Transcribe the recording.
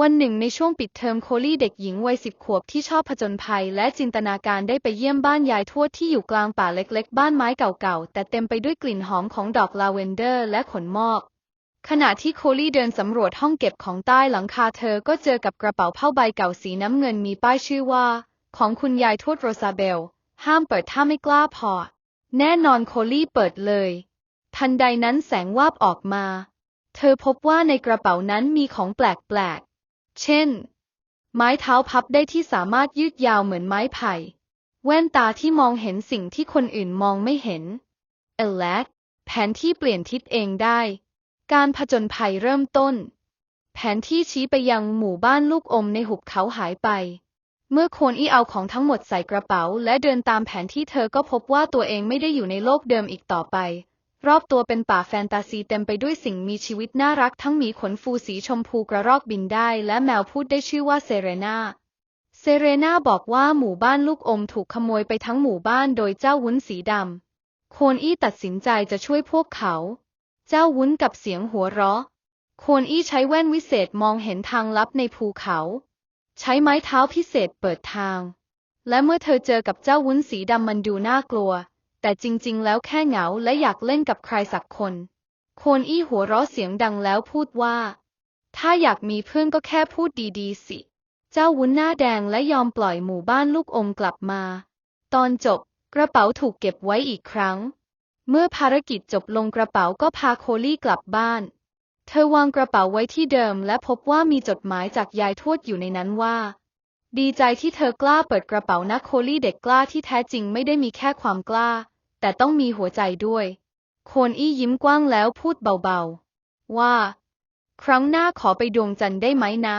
วันหนึ่งในช่วงปิดเทอมโคลี่เด็กหญิงวัยสิบขวบที่ชอบผจญภัย และจินตนาการได้ไปเยี่ยมบ้านยายทวดที่อยู่กลางป่าเล็กๆ บ้านไม้เก่าๆ แต่เต็มไปด้วยกลิ่นหอมของดอกลาเวนเดอร์และขนมอก ขณะที่โคลี่เดินสำรวจห้องเก็บของใต้หลังคาเธอก็เจอกับกระเป๋าผ้าใบเก่าสีน้ำเงินมีป้ายชื่อว่า ของคุณยายทวดโรซาเบล ห้ามเปิดถ้าไม่กล้าพอ แน่นอนโคลี่เปิดเลย ทันใดนั้นแสงวาบออกมา เธอพบว่าในกระเป๋านั้นมีของแปลกๆ เช่น ไม้เท้าพับได้ที่สามารถยืดยาวเหมือนไม้ไผ่ แว่นตาที่มองเห็นสิ่งที่คนอื่นมองไม่เห็นเอลแลดแผนที่เปลี่ยนทิศเองได้ การผจญภัยเริ่มต้น แผนที่ชี้ไปยังหมู่บ้านลูกอมในหุบเขาหายไป เมื่อโคนอี้เอาของทั้งหมดใส่กระเป๋า และเดินตามแผนที่เธอก็พบว่าตัวเองไม่ได้อยู่ในโลกเดิมอีกต่อไป รอบตัวเป็นป่าแฟนตาซีเต็มไปด้วยสิ่งมีชีวิตน่ารักทั้งหมีขนฟูสีชมพูกระรอกบินได้ และแมวพูดได้ชื่อว่าเซเรนาเซเรนาบอกว่าหมู่บ้านลูกอมถูกขโมยไปทั้งหมู่บ้านโดยเจ้าวุ้นสีดำ โคนอี้ตัดสินใจจะช่วยพวกเขา เจ้าวุ้นกับเสียงหัวเราะ โคนอี้ใช้แว่นวิเศษมองเห็นทางลับในภูเขา ใช้ไม้เท้าพิเศษเปิดทาง และเมื่อเธอเจอกับเจ้าวุ้นสีดำมันดูน่ากลัว แต่จริงๆ แล้วแค่เหงาและอยากเล่นกับใครสักคน โคนอี้หัวเราะเสียงดังแล้วพูดว่า ถ้าอยากมีเพื่อนก็แค่พูดดีๆ สิ เจ้าวุ้นหน้าแดงและยอมปล่อยหมู่บ้านลูกอมกลับมา ตอนจบกระเป๋าถูกเก็บไว้อีกครั้ง เมื่อภารกิจจบลงกระเป๋าก็พาโคลี่กลับบ้าน เธอวางกระเป๋าไว้ที่เดิมและพบว่ามีจดหมายจากยายทวดอยู่ในนั้นว่า ดีใจที่เธอกล้าเปิดกระเป๋านักโคลี่เด็กกล้าที่แท้จริงไม่ได้มีแค่ความกล้า แต่ต้องมีหัวใจด้วย โคนอี้ยิ้มกว้างแล้วพูดเบาๆ ว่า ครั้งหน้าขอไปดวงจันทร์ได้ไหมนะ